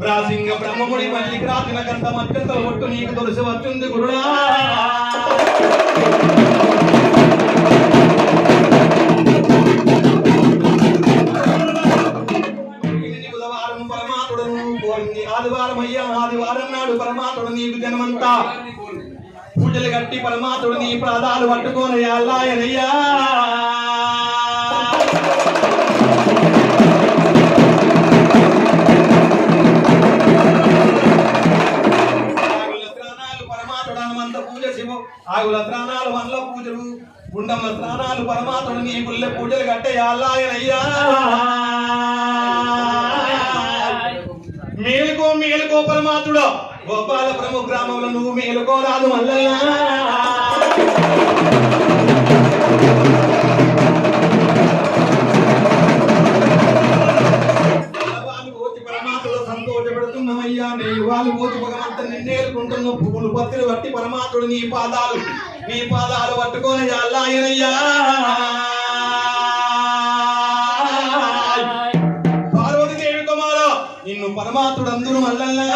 కోముడి మల్లికి రాతిన కంత మత్యంత ఒట్టు నీకు దొరిసి వచ్చింది గురుడా. ఇది బుధవారం ఆదివారం అయ్యా ఆదివారం నాడు పరమాత్ముడు నీకు జన్మంతా. పూజలు కట్టి పరమాత్ముడు నీ ప్రాదాలు పట్టుకోని అల్లాయనయ్యా. పూజ శివ. ఆగుల త్రాణాలు మనలో పూజలు. గుండముల త్రాణాలు పరమాత్ముడు నీ గుళ్ళె పూజలు కట్టే మేలుకో మేలుకో పరమాత్ముడు. గోపాలపురము గ్రామంలో నువ్వు మేలుకోరాదు మల్లయ్యా పాదాలు వాళ్ళు పోచి భగవంత నిన్నేలుకుంటున్న పువ్వులు పత్తులు పట్టి పరమాత్ముడు నీ పాదాలు నీ పాదాలు పట్టుకొని అల్లాయనయ్యా పార్వతీదేవి కుమార నిన్ను పరమాత్ముడు అందరూ మల్లల్లా.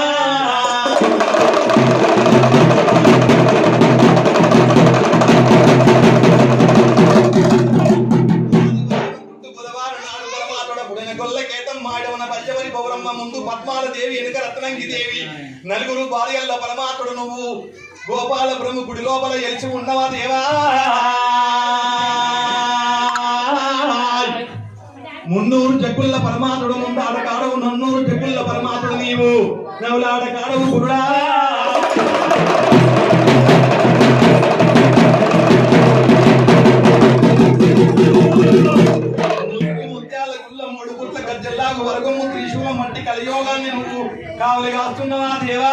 గొల్లకేతం పల్లెవరి పౌరమ్మ ముందు పద్మాల దేవి వెనుక రత్నంగి దేవి. నలుగురు భార్యల్లో పరమాత్ముడు నువ్వు. గోపాల బ్రహ్మ గుడి లోపల ఎలిచి ఉన్నవా దేవా? మున్నూరు జగ్గుల్ల పరమాత్ముడు ముందు ఆడకాడవు నన్నూరు జగ్గుల్ల పరమాత్ముడు నీవు. నవ్వులాడకాడవు గురుడా. గజ్జల్లాగు వర్గము త్రిశూలం మట్టి కలియోగాన్ని నువ్వు కావలి కాస్తున్నావా దేవా?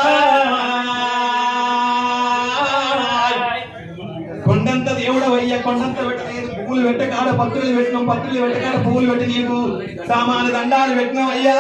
కొండంత దేవుడవయ్య కొండంత పెట్టలేదు పువ్వులు పెట్ట కాడ పత్రులు పెట్టినాం పత్రులు పెట్టకాడ పూలు పువ్వులు పెట్టి నీకు సామాను దండాలు పెట్టినాం అయ్యా.